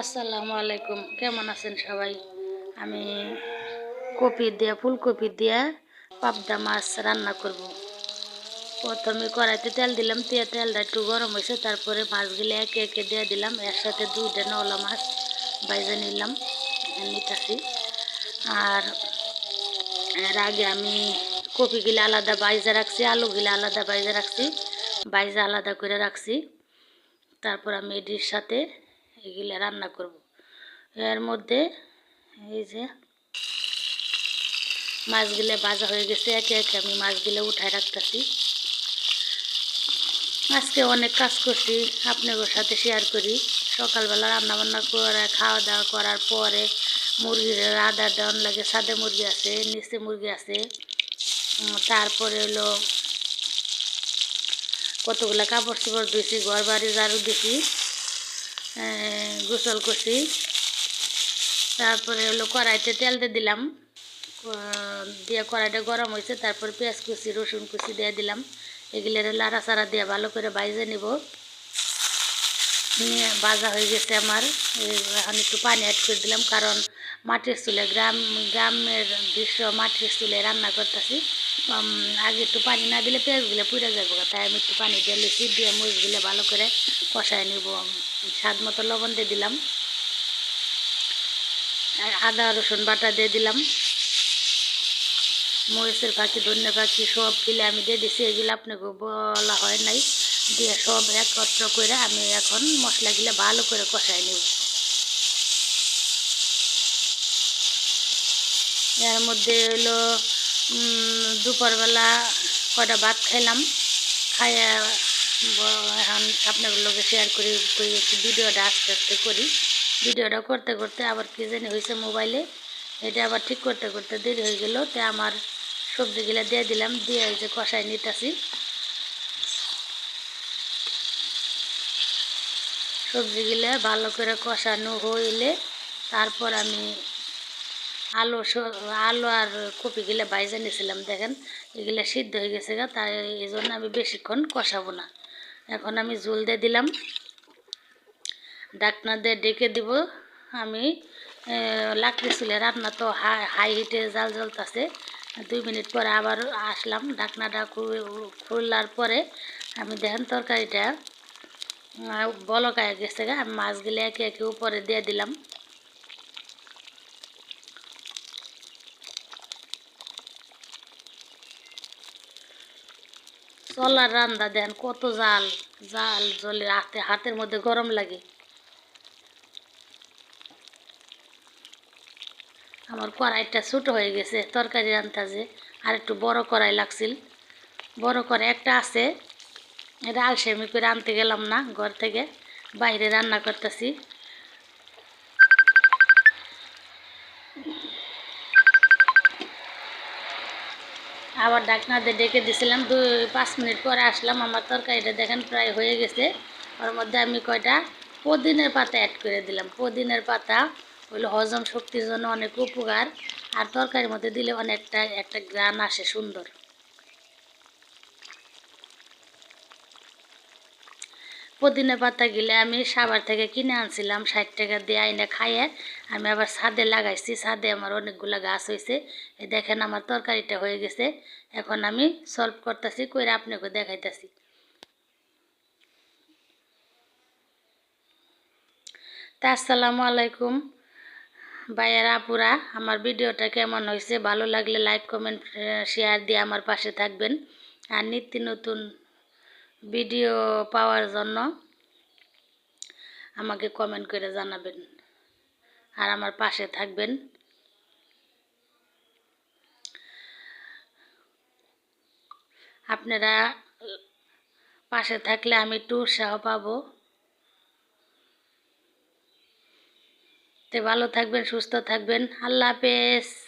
আসসালামু আলাইকুম। কেমন আছেন সবাই? আমি কপি দিয়ে, ফুলকপি দিয়ে পাবদা মাছ রান্না করব। প্রথমে কড়াইতে তেল দিলাম, দিয়ে তেলটা একটু গরম হয়েছে, তারপরে মাছগুলো একে একে দিয়ে দিলাম। এর সাথে দুইটা নলা মাছ বাইজে নিলাম নিতাছি। আর এর আগে আমি কপিগুলো আলাদা বাইজে রাখছি, আলুগুলো আলাদা বাইজে রাখছি বাইজে আলাদা করে রাখছি। তারপর আমি এটির সাথে এগুলো রান্না করব। এর মধ্যে এই যে মাছগুলো ভাজা হয়ে গেছে, একে একে আমি মাছগুলো উঠায় রাখতেছি। আজকে অনেক কাজ করছি, আপনাদের সাথে শেয়ার করি। সকালবেলা রান্না বান্না করে খাওয়া দাওয়া করার পরে মুরগির আদার দেওয়ান লাগে সাদে মুরগি আছে, নিচে মুরগি আছে। তারপরে হলো কতগুলো কাপড় চোপড় ধুইছি ঘর বাড়ি ঝাড়ু দিছি। গোসল করছি। তারপরে হলো কড়াইতে তেল দিয়ে দিলাম। দিয়ে কড়াইটা গরম হয়েছে, তারপর পেঁয়াজ কুচি, রসুন কুচি দিয়ে দিলাম। এগুলো লাড়া সাড়া দিয়ে ভালো করে বাইজে নিব। নিয়ে ভাজা হয়ে গেছে আমার। এখন একটু পানি অ্যাড করে দিলাম, কারণ মাটির চুলে, গ্রাম, গ্রামের দৃশ্য মাটির চুলে রান্না করতেছি। আগে একটু পানি না দিলে পেঁয়াজগুলো পুড়ে যাব তাই আমি একটু পানি দিয়ে লিখি দিয়ে মরিচগুলো ভালো করে কষায় নিব। স্বাদ মতো লবণ দিয়ে দিলাম। আর আদা, রসুন বাটা দিয়ে দিলাম। মরিচের পাখি ধন্য পাখি সব গিলে আমি দিয়ে দিছি, এগুলো আপনাকে বলা হয় নাই। দিয়ে সব একত্র করে আমি এখন মশলাগুলো ভালো করে কষাই নিব। এর মধ্যে হলো দুপুরবেলা কটা ভাত খাইলাম। খাইয়া এখন আপনাদের লোকে শেয়ার করি ভিডিওটা আস্তে আস্তে করি। ভিডিওটা করতে করতে আবার কী জানি হয়েছে মোবাইলে। এটা আবার ঠিক করতে করতে দেরি হয়ে গেল, তে আমার সবজিগুলো দিয়ে দিলাম, দিয়ে যে কষাই নিতেছি। সবজিগুলো ভালো করে কষানো হইলে তারপর আমি আলু আলু আর কপিগুলো বাইজে নিয়েছিলাম দেখেন। এগুলো সিদ্ধ হয়ে গেছে গা, তাই এই জন্য আমি বেশিক্ষণ কষাবো না। এখন আমি জল দিয়ে দিলাম। ডাকনা দিয়ে ডেকে দিব। আমি লাকড়ি চুলে রান্না তো হাই হাই হিটে জাল জ্বলতেছে। দুই মিনিট পরে আবার আসলাম। ঢাকনাটা খুললার পরে আমি দেখেন তরকারিটা বলকায় গেছে গা। আমি মাছগুলো একে একে উপরে দিয়ে দিলাম। চলার রান্দা দেন, কত জাল জাল জলে হাতে, হাতের মধ্যে গরম লাগে। আমার কড়াইটা ছোটো হয়ে গেছে তরকারি রান্তাজে আর একটু বড় কড়াই লাগছিল। বড় কড়াই একটা আছে, এটা আলসেমি করে আনতে গেলাম না, ঘর থেকে বাইরে রান্না করতেছি। আবার ডাকনা দিয়ে ডেকে দিছিলাম। দু, পাঁচ মিনিট পরে আসলাম। আমার তরকারিটা দেখেন প্রায় হয়ে গেছে। ওর মধ্যে আমি কয়টা? পদিনের পাতা অ্যাড করে দিলাম। পদিনের পাতা হলো হজম শক্তির জন্য অনেক উপকার। আর তরকারির মধ্যে দিলে অনেকটা একটা গ্রাম আসে সুন্দর। পুদিনা পাতা গিলে আমি সাবার থেকে কিনে আনছিলাম, ষাট টাকা দিয়ে আইনে খাইয়ে। আমি আবার ছাদে লাগাইছি, ছাদে আমার অনেকগুলো গাছ হয়েছে এই দেখেন আমার তরকারিটা হয়ে গেছে। এখন আমি সলভ করতেছি, কইরা আপনাকে দেখাইতেছি। তা আসসালামু আলাইকুম। ভাইয়ারা, আপুরা, আমার ভিডিওটা কেমন হয়েছে ভালো লাগলে লাইক কমেন্ট শেয়ার দিয়ে আমার পাশে থাকবেন। আর নিত্য নতুন ভিডিও পাওয়ার জন্য আমাকে কমেন্ট করে জানাবেন। আর আমার পাশে থাকবেন। আপনারা পাশে থাকলে আমি একটু উৎসাহ পাবো। তে ভালো থাকবেন, সুস্থ থাকবেন। আল্লাহ হাফেজ।